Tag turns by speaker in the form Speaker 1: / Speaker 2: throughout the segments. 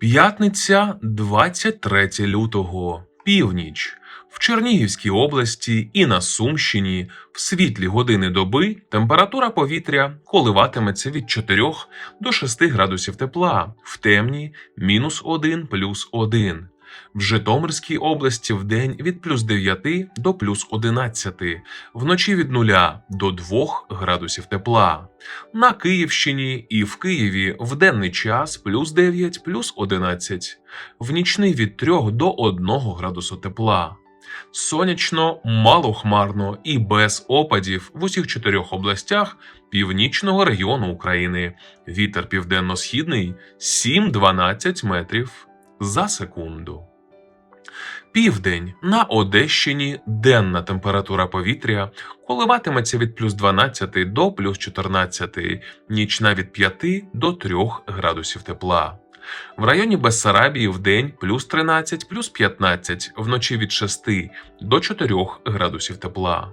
Speaker 1: П'ятниця 23 лютого. Північ. В Чернігівській області і на Сумщині в світлі години доби температура повітря коливатиметься від 4 до 6 градусів тепла, в темні мінус 1 плюс 1. В Житомирській області в день від плюс 9 до плюс 11, вночі від 0 до 2 градусів тепла. На Київщині і в Києві в денний час плюс 9 плюс 11, в нічний від 3 до 1 градусу тепла. Сонячно, малохмарно і без опадів в усіх чотирьох областях північного регіону України. Вітер південно-східний 7-12 метрів за секунду. Південь на Одещині денна температура повітря коливатиметься від плюс 12 до плюс 14, нічна від 5 до 3 градусів тепла. В районі Бессарабії в день плюс 13, плюс 15, вночі від 6 до 4 градусів тепла.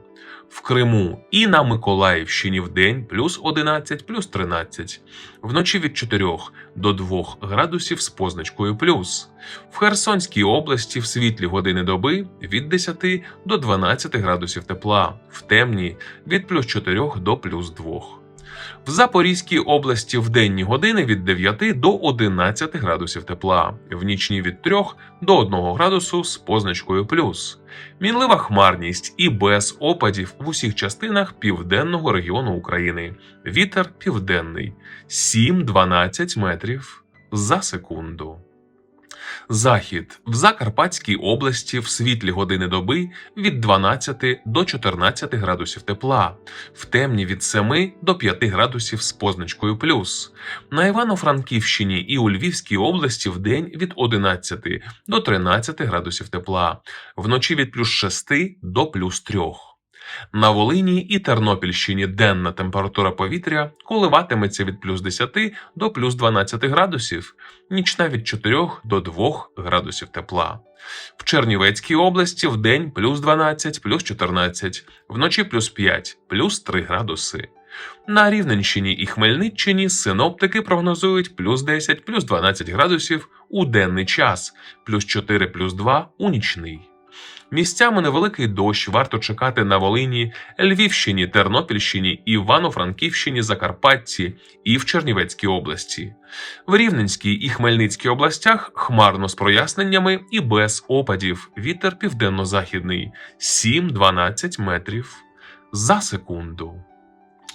Speaker 1: В Криму і на Миколаївщині в день плюс 11, плюс 13, вночі від 4 до 2 градусів з позначкою плюс. В Херсонській області в світлі години доби від 10 до 12 градусів тепла, в темні від плюс 4 до плюс 2. В Запорізькій області в денні години від 9 до 11 градусів тепла, в нічні від 3 до 1 градусу з позначкою плюс. Мінлива хмарність і без опадів в усіх частинах південного регіону України. Вітер південний 7-12 метрів за секунду. Захід в Закарпатській області в світлі години доби від 12 до 14 градусів тепла, в темні від 7 до 5 градусів з позначкою плюс. На Івано-Франківщині і у Львівській області в день від 11 до 13 градусів тепла, вночі від плюс 6 до плюс 3. На Волині і Тернопільщині денна температура повітря коливатиметься від плюс 10 до плюс 12 градусів, нічна від 4 до 2 градусів тепла. В Чернівецькій області в день плюс 12, плюс 14, вночі плюс 5, плюс 3 градуси. На Рівненщині і Хмельниччині синоптики прогнозують плюс 10, плюс 12 градусів у денний час, плюс 4, плюс 2 у нічний. Місцями невеликий дощ варто чекати на Волині, Львівщині, Тернопільщині, Івано-Франківщині, Закарпатті і в Чернівецькій області. В Рівненській і Хмельницькій областях хмарно з проясненнями і без опадів. Вітер південно-західний 7-12 метрів за секунду.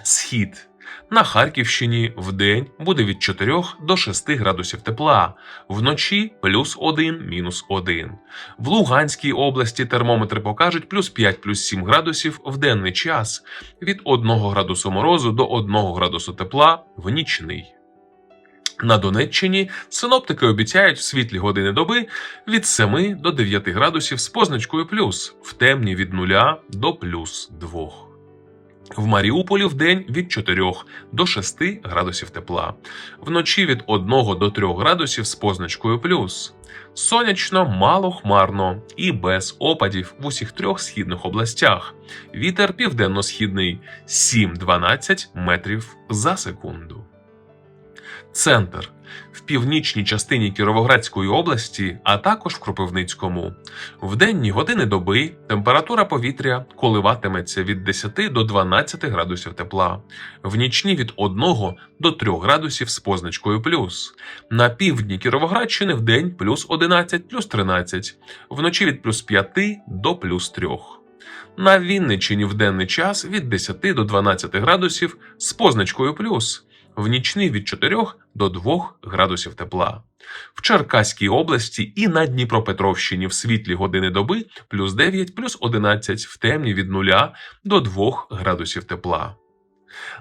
Speaker 1: Схід. На Харківщині в день буде від 4 до 6 градусів тепла, вночі плюс 1, мінус 1. В Луганській області термометри покажуть плюс 5, плюс 7 градусів в денний час, від 1 градусу морозу до 1 градусу тепла в нічний. На Донеччині синоптики обіцяють в світлі години доби від 7 до 9 градусів з позначкою плюс, в темні від 0 до плюс 2. В Маріуполі в день від 4 до 6 градусів тепла, вночі від 1 до 3 градусів з позначкою плюс. Сонячно, мало хмарно і без опадів в усіх трьох східних областях. Вітер південно-східний 7-12 метрів за секунду. Центр в північній частині Кіровоградської області, а також в Кропивницькому. В денні години доби температура повітря коливатиметься від 10 до 12 градусів тепла, в нічні від 1 до 3 градусів з позначкою плюс. На півдні Кіровоградщини в день плюс 11, плюс 13, вночі від плюс 5 до плюс 3. На Вінниччині в денний час від 10 до 12 градусів з позначкою плюс в нічний від 4 до 2 градусів тепла. В Черкаській області і на Дніпропетровщині в світлі години доби плюс 9, плюс 11, в темні від 0 до 2 градусів тепла.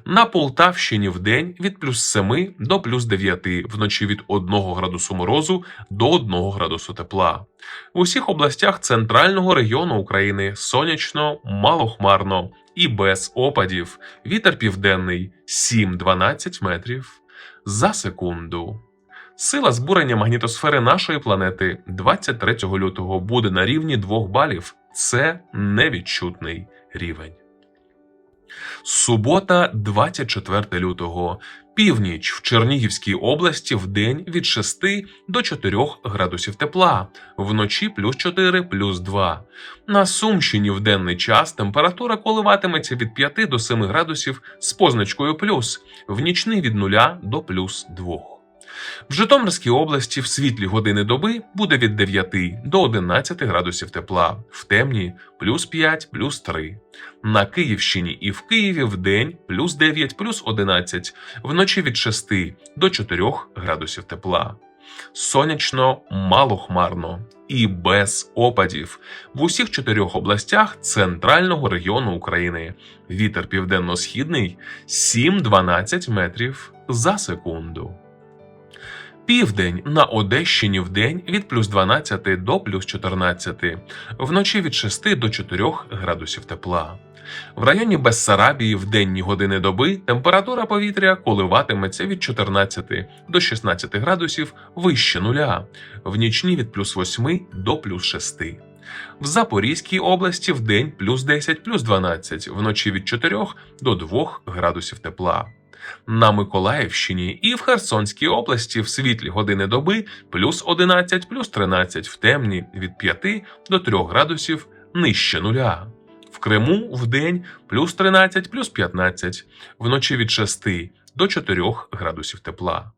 Speaker 1: На Полтавщині в день від плюс 7 до плюс 9, вночі від 1 градусу морозу до 1 градусу тепла. В усіх областях центрального регіону України сонячно, малохмарно і без опадів. Вітер південний 7-12 метрів за секунду. Сила збурення магнітосфери нашої планети 23 лютого буде на рівні 2 балів. Це невідчутний рівень. Субота, 24 лютого. Північ в Чернігівській області в день від 6 до 4 градусів тепла, вночі плюс 4, плюс 2. На Сумщині в денний час температура коливатиметься від 5 до 7 градусів з позначкою плюс, в нічний від 0 до плюс 2. В Житомирській області в світлі години доби буде від 9 до 11 градусів тепла, в темні плюс 5, плюс 3. На Київщині і в Києві в день плюс 9, плюс 11, вночі від 6 до 4 градусів тепла. Сонячно, малохмарно і без опадів в усіх чотирьох областях центрального регіону України. Вітер південно-східний 7-12 метрів за секунду. Південь на Одещині в день від плюс 12 до плюс 14, вночі від 6 до 4 градусів тепла. В районі Бессарабії в денні години доби температура повітря коливатиметься від 14 до 16 градусів вище нуля, в нічні від плюс 8 до плюс 6. В Запорізькій області в день плюс 10, плюс 12, вночі від 4 до 2 градусів тепла. На Миколаївщині і в Херсонській області в світлі години доби плюс 11, плюс 13, в темні від 5 до 3 градусів нижче нуля. В Криму в день плюс 13, плюс 15, вночі від 6 до 4 градусів тепла.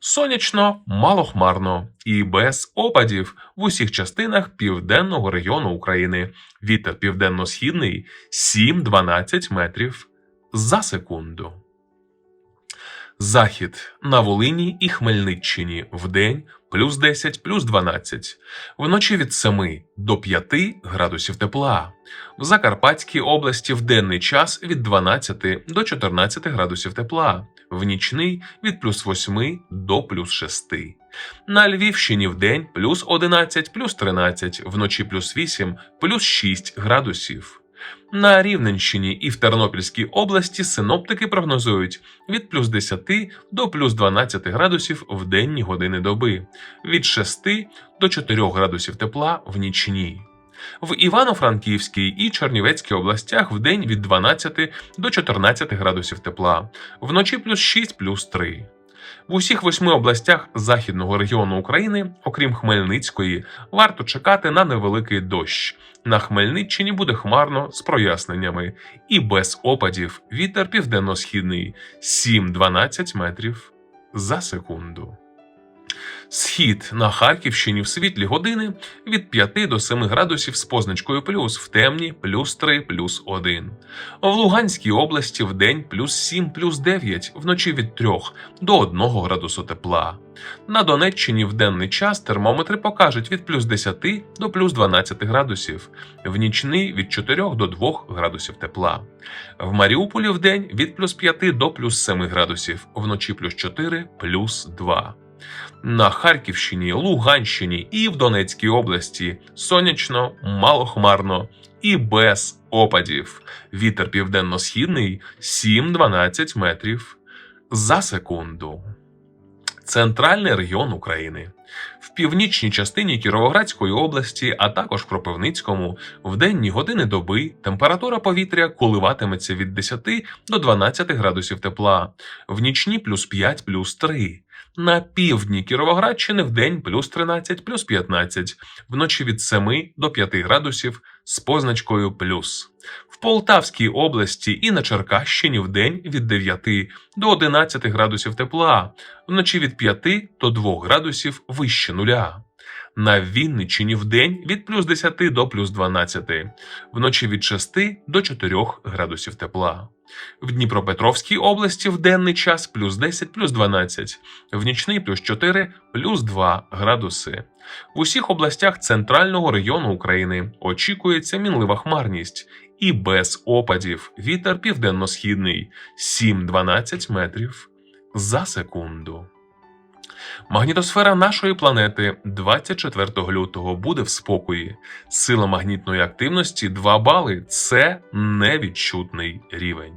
Speaker 1: Сонячно, малохмарно і без опадів в усіх частинах південного регіону України. Вітер південно-східний 7-12 метрів за секунду. Захід на Волині і Хмельниччині вдень плюс 10, плюс 12, вночі від 7 до 5 градусів тепла. В Закарпатській області в денний час від 12 до 14 градусів тепла, в нічний від плюс 8 до плюс 6. На Львівщині в день плюс 11, плюс 13, вночі плюс 8, плюс 6 градусів. На Рівненщині і в Тернопільській області синоптики прогнозують від плюс 10 до плюс 12 градусів в денні години доби, від 6 до 4 градусів тепла в нічні. В Івано-Франківській і Чернівецькій областях в день від 12 до 14 градусів тепла, вночі плюс 6 плюс 3. В усіх восьми областях західного регіону України, окрім Хмельницької, варто чекати на невеликий дощ. На Хмельниччині буде хмарно з проясненнями і без опадів вітер південно-східний 7-12 метрів за секунду. Схід на Харківщині в світлі години від 5 до 7 градусів з позначкою плюс, в темні плюс 3, плюс 1. В Луганській області в день плюс 7, плюс 9, вночі від 3 до 1 градусу тепла. На Донеччині в денний час термометри покажуть від плюс 10 до плюс 12 градусів, в нічний від 4 до 2 градусів тепла. В Маріуполі в день від плюс 5 до плюс 7 градусів, вночі плюс 4, плюс 2. На Харківщині, Луганщині і в Донецькій області сонячно, малохмарно і без опадів. Вітер південно-східний 7-12 метрів за секунду. Центральний регіон України. В північній частині Кіровоградської області, а також в Кропивницькому, в денні години доби температура повітря коливатиметься від 10 до 12 градусів тепла, в нічні плюс 5 плюс 3. На півдні Кіровоградщини в день плюс 13 плюс 15, вночі від 7 до 5 градусів з позначкою плюс. В Полтавській області і на Черкащині в день від 9 до 11 градусів тепла, вночі від 5 до 2 градусів вище нуля. На Вінниччині в день від плюс 10 до плюс 12, вночі від 6 до 4 градусів тепла. В Дніпропетровській області в денний час плюс 10 плюс 12, в нічний плюс 4 плюс 2 градуси. В усіх областях центрального регіону України очікується мінлива хмарність і без опадів вітер південно-східний 7-12 метрів за секунду. Магнітосфера нашої планети 24 лютого буде в спокої. Сила магнітної активності 2 бали це невідчутний рівень.